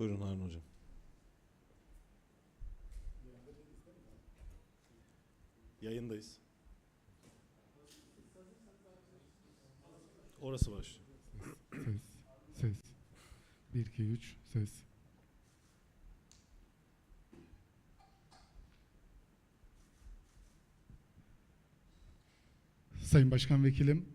Buyurun Harun Hocam. Yayındayız. Orası başlıyor. Ses. Ses. 1 2 3 ses. Sayın Başkan Vekilim,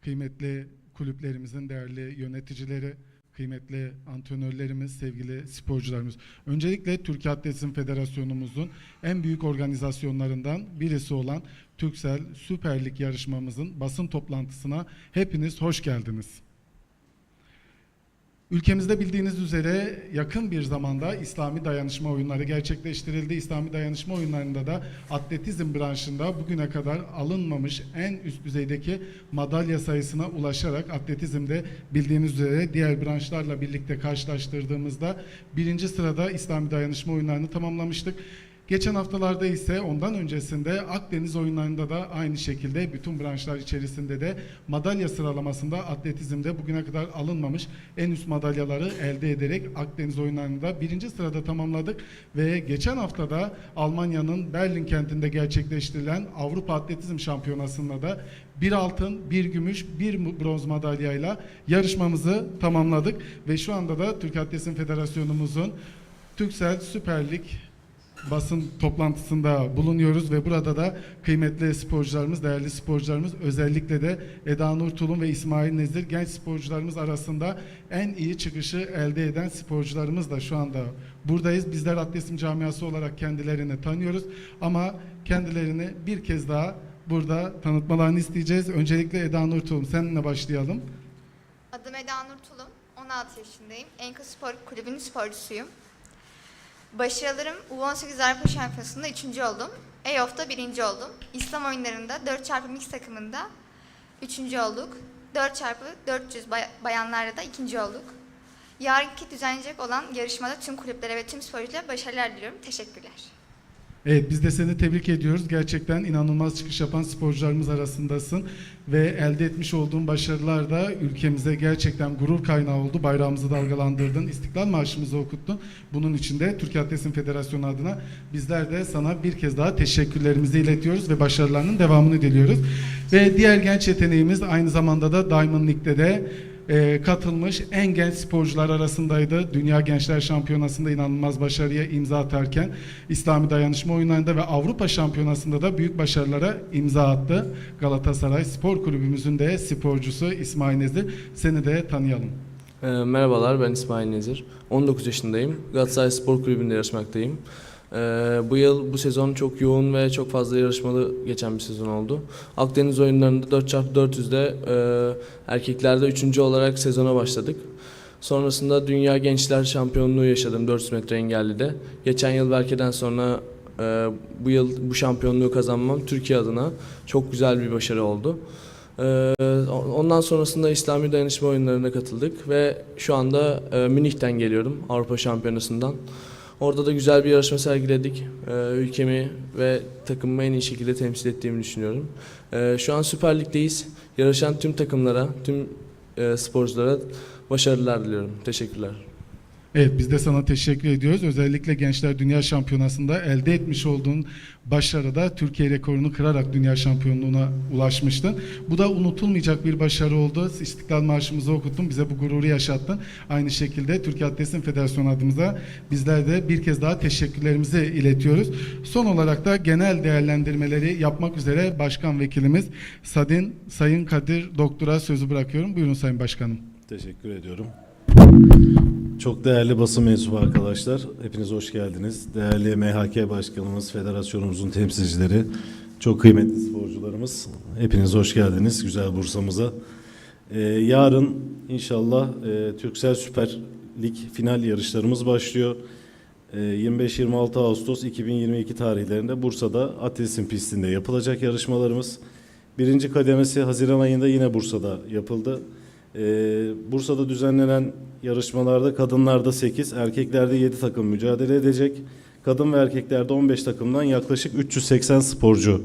kıymetli kulüplerimizin değerli yöneticileri, kıymetli antrenörlerimiz, sevgili sporcularımız. Öncelikle Türkiye Atletizm Federasyonumuzun en büyük organizasyonlarından birisi olan Türksel Süper Lig yarışmamızın basın toplantısına hepiniz hoş geldiniz. Ülkemizde bildiğiniz üzere yakın bir zamanda İslami dayanışma oyunları gerçekleştirildi. İslami dayanışma oyunlarında da atletizm branşında bugüne kadar alınmamış en üst düzeydeki madalya sayısına ulaşarak atletizmde bildiğiniz üzere diğer branşlarla birlikte karşılaştırdığımızda birinci sırada İslami dayanışma oyunlarını tamamlamıştık. Geçen haftalarda ise ondan öncesinde Akdeniz oyunlarında da aynı şekilde bütün branşlar içerisinde de madalya sıralamasında atletizmde bugüne kadar alınmamış. En üst madalyaları elde ederek Akdeniz oyunlarında birinci sırada tamamladık ve geçen haftada Almanya'nın Berlin kentinde gerçekleştirilen Avrupa Atletizm Şampiyonası'nda da bir altın, bir gümüş, bir bronz madalyayla yarışmamızı tamamladık. Ve şu anda da Türk Atletizm Federasyonumuzun Türksel Süper Lig basın toplantısında bulunuyoruz ve burada da kıymetli sporcularımız, değerli sporcularımız özellikle de Eda Nur Tulum ve İsmail Nezir genç sporcularımız arasında en iyi çıkışı elde eden sporcularımız da şu anda buradayız. Bizler atletizm camiası olarak kendilerini tanıyoruz ama kendilerini bir kez daha burada tanıtmalarını isteyeceğiz. Öncelikle Eda Nur Tulum seninle başlayalım. Adım Eda Nur Tulum, 16 yaşındayım. Enka Spor Kulübü'nün sporcusuyum. Başarılarım U18 Avrupa Şampiyonası'nda 3. oldum. EYOF'ta 1. oldum. İslam oyunlarında 4x mix takımında 3. olduk. 4x400 bay- bayanlarda da 2. olduk. Yarınki düzenlenecek olan yarışmada tüm kulüplere ve tüm sporculara başarılar diliyorum. Teşekkürler. Evet biz de seni tebrik ediyoruz. Gerçekten inanılmaz çıkış yapan sporcularımız arasındasın ve elde etmiş olduğun başarılar da ülkemize gerçekten gurur kaynağı oldu. Bayrağımızı dalgalandırdın, İstiklal Marşımızı okuttun. Bunun için de Türkiye Atletizm Federasyonu adına bizler de sana bir kez daha teşekkürlerimizi iletiyoruz ve başarılarının devamını diliyoruz. Ve diğer genç yeteneğimiz aynı zamanda da Diamond League'de de e, katılmış en genç sporcular arasındaydı. Dünya Gençler Şampiyonası'nda inanılmaz başarıya imza atarken İslami Dayanışma Oyunları'nda ve Avrupa Şampiyonası'nda da büyük başarılara imza attı. Galatasaray Spor Kulübümüzün de sporcusu İsmail Nezir. Seni de tanıyalım. Ee, merhabalar ben İsmail Nezir. 19 yaşındayım. Galatasaray Spor Kulübü'nde yarışmaktayım. Ee, bu yıl bu sezon çok yoğun ve çok fazla yarışmalı geçen bir sezon oldu. Akdeniz oyunlarında 4x400'de e, erkeklerde 3. olarak sezona başladık. Sonrasında Dünya Gençler Şampiyonluğu yaşadım 400 metre engellide. Geçen yıl Berke'den sonra e, bu yıl bu şampiyonluğu kazanmam Türkiye adına çok güzel bir başarı oldu. Ee, Ondan sonrasında İslami Dayanışma Oyunları'na katıldık ve şu anda e, Münih'ten geliyorum Avrupa Şampiyonası'ndan. Orada da güzel bir yarışma sergiledik. Ee, Ülkemi ve takımımı en iyi şekilde temsil ettiğimi düşünüyorum. Ee, Şu an Süper Lig'deyiz. Yarışan tüm takımlara, tüm e, sporculara başarılar diliyorum. Teşekkürler. Evet biz de sana teşekkür ediyoruz. Özellikle Gençler Dünya Şampiyonası'nda elde etmiş olduğun başarıda Türkiye rekorunu kırarak dünya şampiyonluğuna ulaşmıştın. Bu da unutulmayacak bir başarı oldu. İstiklal Marşımızı okuttun, bize bu gururu yaşattın. Aynı şekilde Türkiye Atletizm Federasyonu adımıza bizler de bir kez daha teşekkürlerimizi iletiyoruz. Son olarak da genel değerlendirmeleri yapmak üzere Başkan Vekilimiz Sadin Sayın Kadir Doktor'a sözü bırakıyorum. Buyurun Sayın Başkanım. Teşekkür ediyorum. Çok değerli basın mensubu arkadaşlar, hepiniz hoş geldiniz. Değerli MHK Başkanımız, federasyonumuzun temsilcileri, çok kıymetli sporcularımız, hepiniz hoş geldiniz güzel Bursa'mıza. Ee, yarın inşallah e, Türksel Süper Lig final yarışlarımız başlıyor. Ee, 25-26 Ağustos 2022 tarihlerinde Bursa'da atletizm pistinde yapılacak yarışmalarımız. Birinci kademesi Haziran ayında yine Bursa'da yapıldı. Ee, Bursa'da düzenlenen yarışmalarda kadınlarda 8, erkeklerde 7 takım mücadele edecek. Kadın ve erkeklerde 15 takımdan yaklaşık 380 sporcu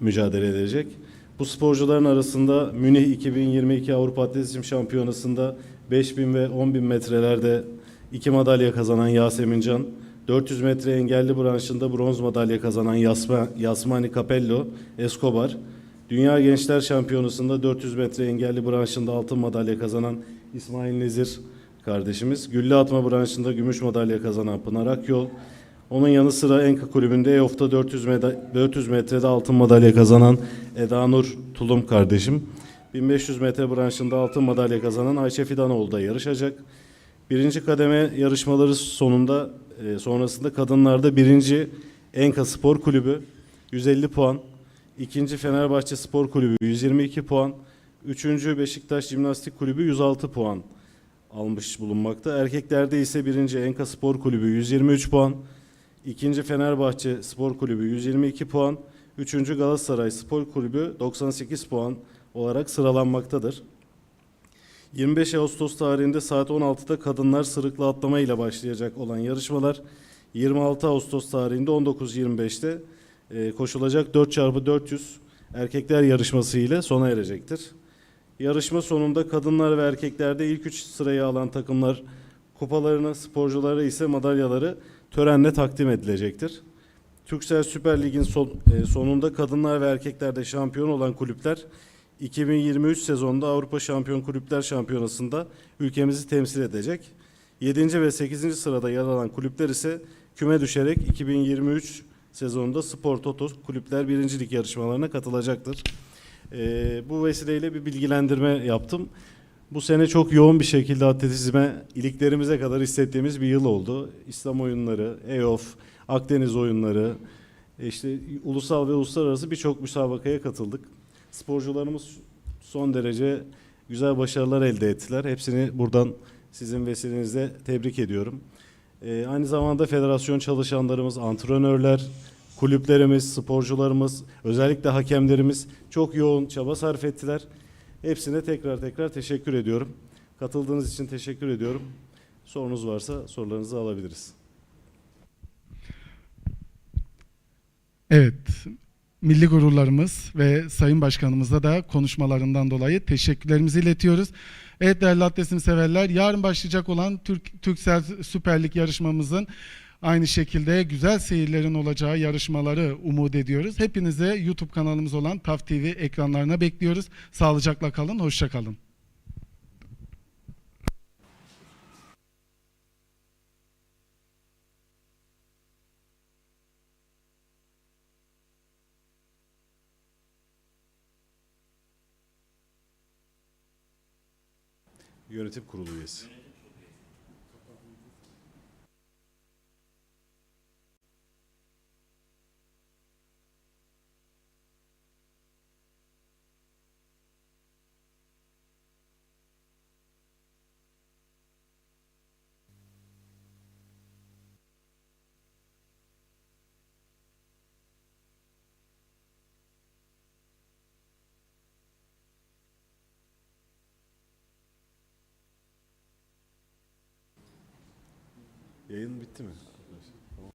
mücadele edecek. Bu sporcuların arasında Münih 2022 Avrupa Atletizm Şampiyonası'nda 5000 ve 10000 metrelerde 2 madalya kazanan Yasemin Can, 400 metre engelli branşında bronz madalya kazanan Yasma, Yasmani Capello Escobar, Dünya Gençler Şampiyonası'nda 400 metre engelli branşında altın madalya kazanan İsmail Nezir kardeşimiz, gülle atma branşında gümüş madalya kazanan Pınar Akyol, onun yanı sıra Enka Kulübü'nde EOF'ta 400, meda- 400 metrede altın madalya kazanan Eda Nur Tulum kardeşim. 1500 metre branşında altın madalya kazanan Ayşe Fidanoğlu da yarışacak. Birinci kademe yarışmaları sonunda e, sonrasında kadınlarda birinci Enka Spor Kulübü 150 puan, ikinci Fenerbahçe Spor Kulübü 122 puan, üçüncü Beşiktaş Jimnastik Kulübü 106 puan almış bulunmakta. Erkeklerde ise birinci Enka Spor Kulübü 123 puan, ikinci Fenerbahçe Spor Kulübü 122 puan, üçüncü Galatasaray Spor Kulübü 98 puan olarak sıralanmaktadır. 25 Ağustos tarihinde saat 16'da kadınlar sırıkla atlama ile başlayacak olan yarışmalar 26 Ağustos tarihinde 19.25'te e, koşulacak 4x400 erkekler yarışması ile sona erecektir. Yarışma sonunda kadınlar ve erkeklerde ilk 3 sırayı alan takımlar kupalarını, sporculara ise madalyaları törenle takdim edilecektir. Türksel Süper Lig'in son- e, sonunda kadınlar ve erkeklerde şampiyon olan kulüpler 2023 sezonunda Avrupa Şampiyon Kulüpler Şampiyonası'nda ülkemizi temsil edecek. 7. ve 8. sırada yer alan kulüpler ise küme düşerek 2023 sezonunda Spor Toto Kulüpler 1. Lig yarışmalarına katılacaktır. Ee, bu vesileyle bir bilgilendirme yaptım. Bu sene çok yoğun bir şekilde atletizme iliklerimize kadar hissettiğimiz bir yıl oldu. İslam oyunları, EOF, Akdeniz oyunları, işte ulusal ve uluslararası birçok müsabakaya katıldık. Sporcularımız son derece güzel başarılar elde ettiler. Hepsini buradan sizin vesilenizle tebrik ediyorum. Ee, aynı zamanda federasyon çalışanlarımız, antrenörler, kulüplerimiz, sporcularımız, özellikle hakemlerimiz çok yoğun çaba sarf ettiler. Hepsine tekrar tekrar teşekkür ediyorum. Katıldığınız için teşekkür ediyorum. Sorunuz varsa sorularınızı alabiliriz. Evet, milli gururlarımız ve Sayın Başkanımıza da konuşmalarından dolayı teşekkürlerimizi iletiyoruz. Evet değerli atletizm severler, yarın başlayacak olan Türk Türksel Süper Lig yarışmamızın aynı şekilde güzel seyirlerin olacağı yarışmaları umut ediyoruz. Hepinize YouTube kanalımız olan TAF TV ekranlarına bekliyoruz. Sağlıcakla kalın, hoşça kalın. Yönetim kurulu üyesi. Yayın bitti mi?